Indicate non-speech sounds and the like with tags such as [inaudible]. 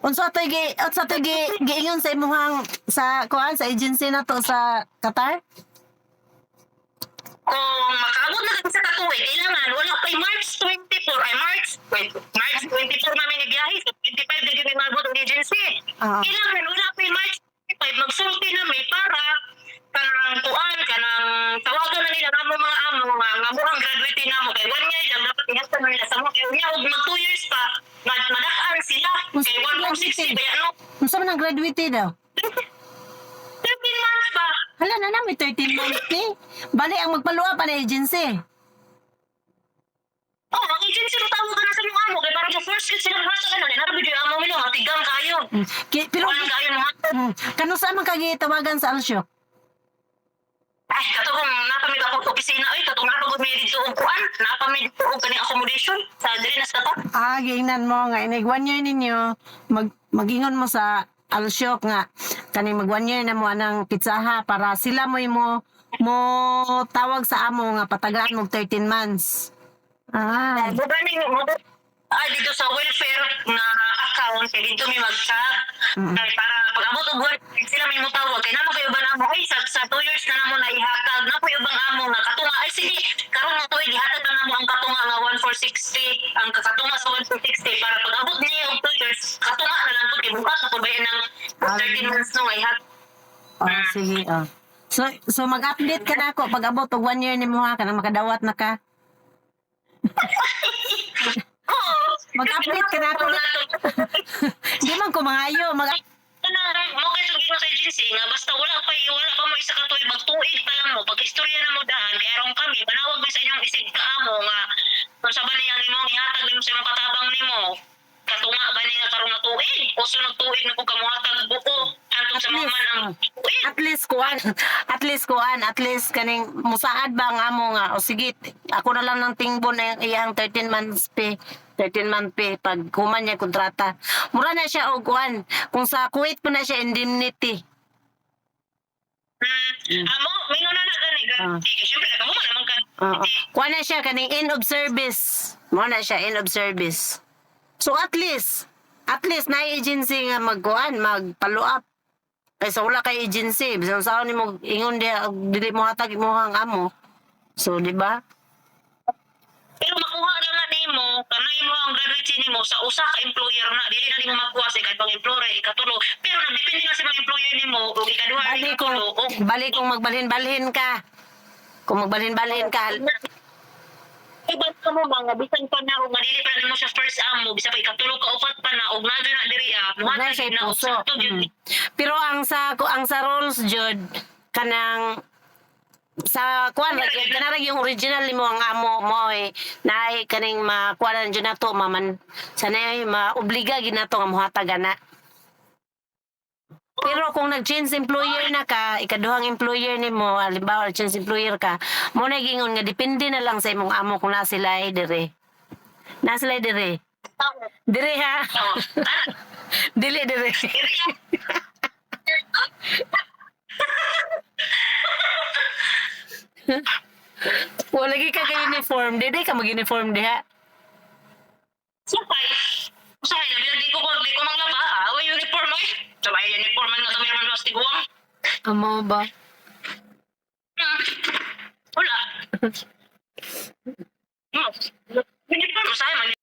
Unsa to gi unsa to gi giingon sa imong sa kuan sa agency na to sa Qatar? Kung makaabot na sa katuwi, kailangan wala pa'y March 24, ay March, wait, March 24 namin ibiyahe, so 25 na kami mabot ang agency. Ah. Kailangan wala pa'y March 25, magsulti na may para kanang tuan, kanang tawagan na nila nga mo mga amo, nga mo ang graduate na mo, kay one year lang dapat ihasta na nila sa mo, kaya huwag mag two years pa, mad madaan sila, kay 160, kaya ano, Unsa man ang graduate daw? 13 months pa. Hala na na may 13 months ni. Bali ang magpaluwa pa na agency. Oh, ang agency mo tawag ka na sa mga amo, kaya parang yung first kids sila sa kanan, narabi yung amo nila, matigang kayo. Mm. Pero Walang kayo mga mm, kano sa man kagi tawagan sa Alsyo? Ay, kato kung napamid ako sa opisina, og kuan, napamid ko og kaning accommodation sa diri na sa kata. Ah, giingnan mo nga inig one year ninyo mag magingon mo sa Alsyo nga kani mag one year na mo anang pitsaha para sila mo mo mo tawag sa amo nga patagaan mo 13 months. Ah, Mo ni mo ah, dito sa welfare na account, kaya dito may mag-chat. Mm. Kaya para pag abot og buwan, sila may mutawag. Kaya namo kayo ba na mo, ay, sa, sa two years na namo na ihatag, na yung bang amo na katunga, ay sige, nga 1460, ang katunga sa 1460, para pag abot niya yung two years, katunga na lang to, di bukas po ba yan ng 13 months no, ihatag. oh, sige. Oh. So so mag-update ka na ako pag abot og one year nimo ha kanang makadawat na ka. [laughs] Mag-update ka na ako. [laughs] Di man ko mangayo mag mo kay sugin mo sa agency nga basta wala pa wala pa mo isa ka tuig magtuig pa lang mo pag istorya na mo dahan kaya ron kami manawag mi sa inyong isig ka amo nga kung sa bani ang imong ihatag nimo sa katabang nimo katunga ba ni nga karon nga tuig o sunod tuig na ko kamuhatag buko. Antong sa mga man ang tuig at least kuan. [laughs] At least kuan. At least kaning musaad ba ang amo nga? O sige ako na lang ng tingbon na iyang 13 months pay. 13 month pay. Pag kuman niya kontrata. Mura na siya og kuan. Kung sa Kuwait pa na siya indemnity. Hmm. Amo, nga na na gani Ah. gani. Siyempre, kamo man naman ka. Oo. Kuha na siya kaning end of service. Mo na siya end of service. So at least, at least na agency nga magkuan, mag-follow up. Kaysa wala kay agency, bisan sa ni mo ingon dia dili mo hatag mo hang amo. So di ba? Pero makuha lang na nimo, kanay mo ang graduate nimo sa usa ka employer na dili na nimo makuha sa ikatong employer, ikatulo. Pero nagdepende na sa mga employer nimo o ikaduha ikatulo. O bali kung magbalhin-balhin ka. Kung magbalhin-balhin ka, iba ka mo mga bisan pa na o nga dili pa na nimo siya first amo, bisa pa ikatulo ka upat pa na og nadyo na diri ah. siya na puso. gyud. Mm. Pero ang sa ko ang sa rules jud kanang sa kuan lagi kana lagi yung original nimo ang amo mo eh naay kaning makuan jud nato maman sanay maobliga gid nato nga muhatag ana pero kung nag-change employer na ka, ikaduhang employer nimo, halimbawa change employer ka, mo na gingon nga depende na lang sa imong amo kung na sila dire. Na sila dire. Dire ha. [laughs] Dili dire. [laughs] Wala lagi ka kay uniform, di ka mag-uniform diha. Usay na bilagi ko ko di ko manglaba. Ah, uniform mo eh. Sabay uniform man nga kami man dos tiguang. Amo ba? Hmm. Wala. Hmm. Uniform sa man